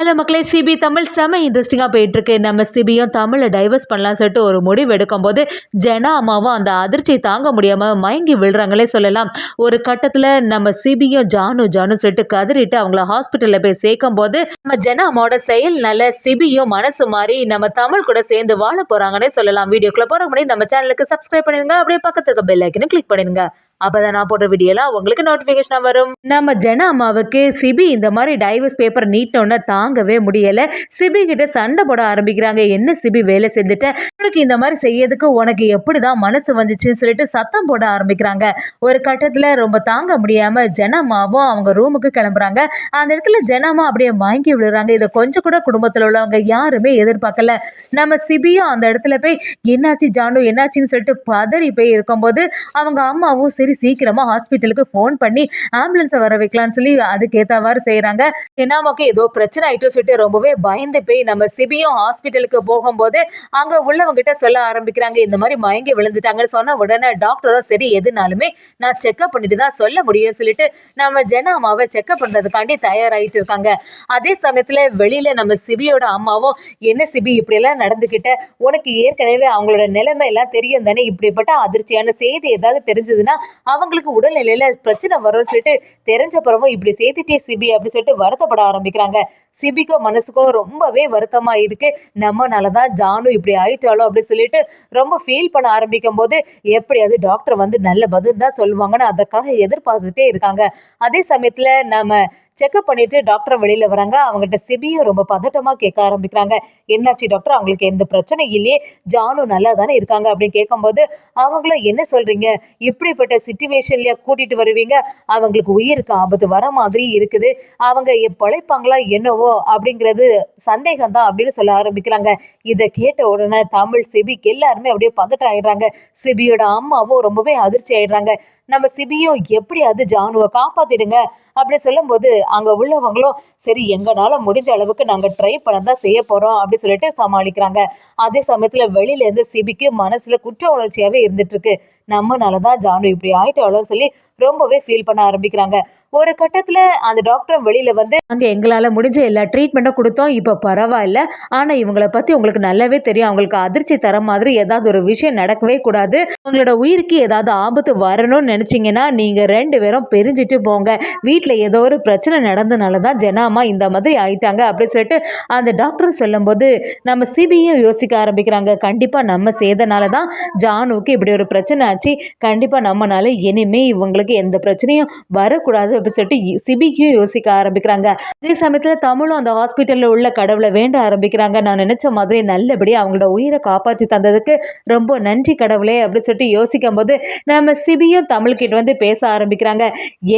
Hello மக்களே CP Tamil செம இன்ட்ரெஸ்டிங்காக போயிட்டுருக்கு. நம்ம சிபியும் தமிழை டைவர்ஸ் பண்ணலாம் சொல்லிட்டு ஒரு முடிவு எடுக்கும்போது ஜனா அம்மாவும் அந்த அதிர்ச்சியை தாங்க முடியாமல் மயங்கி விழுறாங்களே சொல்லலாம். ஒரு கட்டத்தில் நம்ம சிபியும் ஜானு ஜானு சொல்லிட்டு கதறிட்டு அவங்கள ஹாஸ்பிட்டலில் போய் சேர்க்கும் போது நம்ம ஜனா அம்மாவோட செயல்னால சிபியும் மனசு மாறி நம்ம தமிழ் கூட சேர்ந்து வாழ போகிறாங்கன்னே சொல்லலாம். வீடியோக்குள்ளே போகிற முன்னாடி நம்ம சேனலுக்கு சப்ஸ்கிரைப் பண்ணிடுங்க. அப்படியே பக்கத்துக்கு பெல் ஐக்கனை கிளிக் பண்ணிடுங்க. அப்போ நான் போடுற வீடியோலாம் உங்களுக்கு நோட்டிஃபிகேஷன் வரும். நம்ம ஜன அம்மாவுக்கு சிபி இந்த மாதிரி டைவர்ஸ் பேப்பர் நீட்டோன்னே தாங்கவே முடியலை. சிபி கிட்ட சண்டை போட ஆரம்பிக்கிறாங்க. என்ன சிபி வேலை செஞ்சுட்ட? உனக்கு இந்த மாதிரி செய்யறதுக்கு உனக்கு எப்படி தான் மனசு வந்துச்சுன்னு சொல்லிட்டு சத்தம் போட ஆரம்பிக்கிறாங்க. ஒரு கட்டத்தில் ரொம்ப தாங்க முடியாமல் ஜனமாவும் அவங்க ரூமுக்கு கிளம்புறாங்க. அந்த இடத்துல ஜனமா அப்படியே வாங்கி விழுறாங்க. இதை கொஞ்சம் கூட குடும்பத்தில் உள்ளவங்க யாருமே எதிர்பார்க்கல. நம்ம சிபியும் அந்த இடத்துல போய் என்னாச்சு ஜானு? என்னாச்சுன்னு சொல்லிட்டு பதறி போய் இருக்கும்போது அவங்க அம்மாவும் சரி சீக்கிரமா ஹாஸ்பிட்டலுக்கு ஃபோன் பண்ணி ஆம்புலன்ஸை வர வைக்கலாம்னு சொல்லி அதுக்கு ஏற்றவாறு செய்கிறாங்க என்னாமாக்கு ஏதோ பிரச்சனை ஆயிட்டு சொல்லிட்டு ரொம்பவே பயந்து போய் நம்ம சிபியும் ஹாஸ்பிட்டலுக்கு போகும்போது அங்கே உள்ளவங்க கிட்ட சொல்ல ஆரம்பிக்கிறாங்க. இந்த மாதிரி மயங்கி விழுந்துட்டாங்கன்னு சொன்ன உடனே டாக்டரோ சரி எதுனாலுமே நான் செக்அப் பண்ணிட்டு தான் சொல்ல முடியும்னு சொல்லிட்டு நம்ம ஜன அம்மாவை செக்அப் பண்ணுறதுக்காண்டி தயாராகிட்டு இருக்காங்க. அதே சமயத்தில் வெளியில் நம்ம சிபியோட அம்மாவும் என்ன சிபி இப்படியெல்லாம் நடந்துக்கிட்ட உனக்கு ஏற்கனவே அவங்களோட நிலைமை எல்லாம் தெரியும் தானே? இப்படிப்பட்ட அதிர்ச்சியான செய்தி ஏதாவது தெரிஞ்சதுன்னா அவங்களுக்கு உடல்நிலையில பிரச்சனை வரும்னு சொல்லிட்டு தெரிஞ்ச பிறவும் இப்படி சேர்த்துட்டே சிபி அப்படின்னு சொல்லிட்டு வருத்தப்பட ஆரம்பிக்கிறாங்க. சிபிக்கோ மனசுக்கோ ரொம்பவே வருத்தமா இருக்கு. நம்மனால தான் ஜானு இப்படி ஆயிட்டாலோ அப்படின்னு சொல்லிட்டு ரொம்ப ஃபீல் பண்ண ஆரம்பிக்கும் போது எப்படியாவது டாக்டர் வந்து நல்ல பதில் தான் சொல்லுவாங்கன்னு அதுக்காக எதிர்பார்த்துட்டே இருக்காங்க. அதே சமயத்துல நம்ம செக்அப் பண்ணிட்டு டாக்டர் வெளியில வராங்க. அவங்ககிட்ட சிபியும் ரொம்ப பதட்டமா கேட்க ஆரம்பிக்கிறாங்க. என்னாச்சு டாக்டர்? அவங்களுக்கு எந்த பிரச்சனை இல்லையே. ஜானும் நல்லா தானே இருக்காங்க அப்படின்னு கேட்கும்போது அவங்களும் என்ன சொல்றீங்க? இப்படிப்பட்ட சுச்சுவேஷன்ல கூட்டிட்டு வருவீங்க? அவங்களுக்கு உயிருக்கு ஆபத்து வர மாதிரி இருக்குது. அவங்க பழைப்பாங்களா என்னவோ அப்படிங்கிறது சந்தேகம் தான் அப்படின்னு சொல்ல ஆரம்பிக்கிறாங்க. இதை கேட்ட உடனே தமிழ் சிபிக்கு எல்லாருமே அப்படியே பதட்டம் ஆயிடுறாங்க. சிபியோட அம்மாவும் ரொம்பவே அதிர்ச்சி ஆயிடுறாங்க. நம்ம சிபியும் எப்படியாவது ஜானுவை காப்பாத்திடுங்க அப்படி சொல்லும்போது அங்கே உள்ளவங்களும் சரி எங்களால் முடிஞ்ச அளவுக்கு நாங்கள் ட்ரை பண்ண தான் செய்ய போகிறோம் அப்படின்னு சொல்லிட்டு சமாளிக்கிறாங்க. அதே சமயத்தில் வெளியிலேருந்து சிபிக்கு மனசில் குற்ற உணர்ச்சியாகவே இருந்துட்டுருக்கு நம்மனால தான் ஜானு இப்படி ஆயிட்டாலும் சொல்லி ரொம்பவே ஃபீல் பண்ண ஆரம்பிக்கிறாங்க. ஒரு கட்டத்தில் அந்த டாக்டர் வெளியில் வந்து அங்கே எங்களால் முடிஞ்ச எல்லா ட்ரீட்மெண்ட்டும் கொடுத்தோம் இப்போ பரவாயில்ல. ஆனால் இவங்களை பற்றி உங்களுக்கு நல்லாவே தெரியும். அவங்களுக்கு அதிர்ச்சி தர மாதிரி ஏதாவது ஒரு விஷயம் நடக்கவே கூடாது. உங்களோட உயிருக்கு ஏதாவது ஆபத்து வரணும்னு நினச்சிங்கன்னா நீங்கள் ரெண்டு பேரும் பிரிஞ்சுட்டு போங்க. வீட்டில் ஏதோ ஒரு பிரச்சனை நடந்தனால தான் ஜனாமா இந்த மாதிரி ஆயிட்டாங்க. அப்படின்னு சொல்லிட்டு அந்த டாக்டர் சொல்லும்போது நம்ம சிபியும் யோசிக்க ஆரம்பிக்கிறாங்க. கண்டிப்பாக நம்ம செய்தனால தான் ஜானுக்கு இப்படி ஒரு பிரச்சனை ஆச்சு. கண்டிப்பாக நம்மனால இனிமே இவங்களுக்கு எந்த பிரச்சனையும் வரக்கூடாது அப்படின்னு சொல்லிட்டு சிபிக்கும் யோசிக்க ஆரம்பிக்கிறாங்க. அதே சமயத்தில் தமிழும் அந்த ஹாஸ்பிட்டலில் உள்ள கடவுளை வேண்ட ஆரம்பிக்கிறாங்க. நான் நினச்ச மாதிரி நல்லபடியாக அவங்களோட உயிரை காப்பாற்றி தந்ததுக்கு ரொம்ப நன்றி கடவுளே அப்படின்னு சொல்லிட்டு யோசிக்கும் போது நம்ம சிபியும் தமிழ்கிட்ட வந்து பேச ஆரம்பிக்கிறாங்க.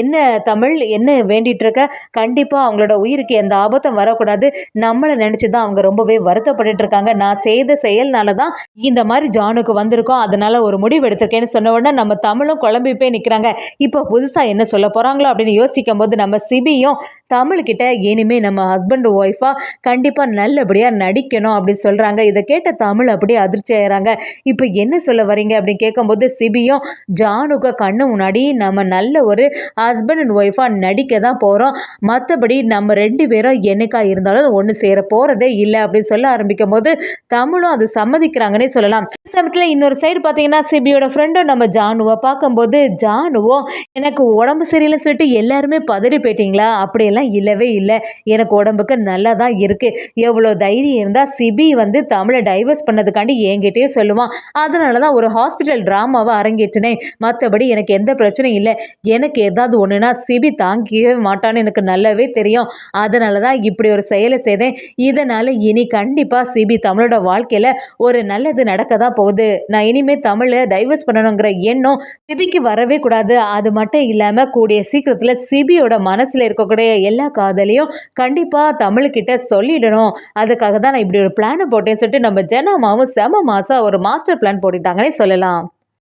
என்ன தமிழ் என்ன வேண்டிட்டு இருக்க? கண்டிப்பாக அவங்களோட உயிருக்கு எந்த ஆபத்தும் வரக்கூடாது. நம்மளை நினச்சி தான் அவங்க ரொம்பவே வருத்தப்பட்டு இருக்காங்க. நான் செய்த செயல்னால தான் இந்த மாதிரி ஜானுக்கு வந்திருக்கோம். அதனால ஒரு முடிவு எடுத்திருக்கேன்னு சொன்ன உடனே நம்ம தமிழும் குழம்பி போய் நிற்கிறாங்க இப்போ புதுசாக என்ன சொல்ல போகிறாங்களோ அப்படின்னு யோசிக்கும் போது நம்ம சிபியும் தமிழ்கிட்ட இனிமேல் நம்ம ஹஸ்பண்ட் ஒய்ஃபாக கண்டிப்பாக நல்லபடியாக நடிக்கணும் அப்படின்னு சொல்கிறாங்க இதை கேட்ட தமிழ் அப்படியே அதிர்ச்சி ஆகிறாங்க இப்போ என்ன சொல்ல வரீங்க அப்படின்னு கேட்கும்போது சிபியும் ஜானுக்கு கண்ணு முன்னாடி நம்ம நல்ல ஒரு ஹஸ்பண்ட் அண்ட் ஒய்ஃபாக நடிக்க தான் போகிறோம் மற்றபடி நம்ம ரெண்டு பேரும் என்னைக்காக இருந்தாலும் ஒன்று சேர போகிறதே இல்லை அப்படின்னு சொல்ல ஆரம்பிக்கும் போது தமிழும் அது சம்மதிக்கிறாங்கன்னே சொல்லலாம். சமயத்தில் இன்னொரு சைடு பார்த்தீங்கன்னா சிபியோட அப்புறம் நம்ம ஜானுவை பார்க்கும்போது ஜானுவும் எனக்கு உடம்பு சரியில்லைன்னு சொல்லிட்டு எல்லாருமே பதறி போயிட்டீங்களா? அப்படியெல்லாம் இல்லவே இல்லை. எனக்கு உடம்புக்கு நல்லா தான் இருக்குது எவ்வளோ தைரியம் இருந்தால் சிபி வந்து தமிழை டைவர்ஸ் பண்ணதுக்காண்டி என்கிட்டயே சொல்லுவான். அதனால தான் ஒரு ஹாஸ்பிட்டல் ட்ராமாவை அரங்கேற்றினேன். மற்றபடி எனக்கு எந்த பிரச்சனையும் இல்லை. எனக்கு ஏதாவது ஒன்றுனா சிபி தாங்கிக்கவே மாட்டான்னு எனக்கு நல்லாவே தெரியும். அதனால தான் இப்படி ஒரு செயலை செய்தேன். இதனால் இனி கண்டிப்பாக சிபி தமிழோட வாழ்க்கையில் ஒரு நல்லது நடக்க தான் போகுது. நான் இனிமேல் தமிழை டைவர்ஸ் பண்ண பண்ணணுங்கிற எண்ணம் சிபிக்கு வரவே கூடாது. அது மட்டும் இல்லாமல் கூடிய சீக்கிரத்தில் சிபியோட மனசில் இருக்கக்கூடிய எல்லா காதலையும் கண்டிப்பாக தமிழ்கிட்ட சொல்லிடணும். அதுக்காக தான் நான் இப்படி ஒரு பிளானை போட்டேன்னு சொல்லிட்டு நம்ம ஜனமாவும் செம மாதம் ஒரு மாஸ்டர் பிளான் போட்டுட்டாங்கன்னே சொல்லலாம்.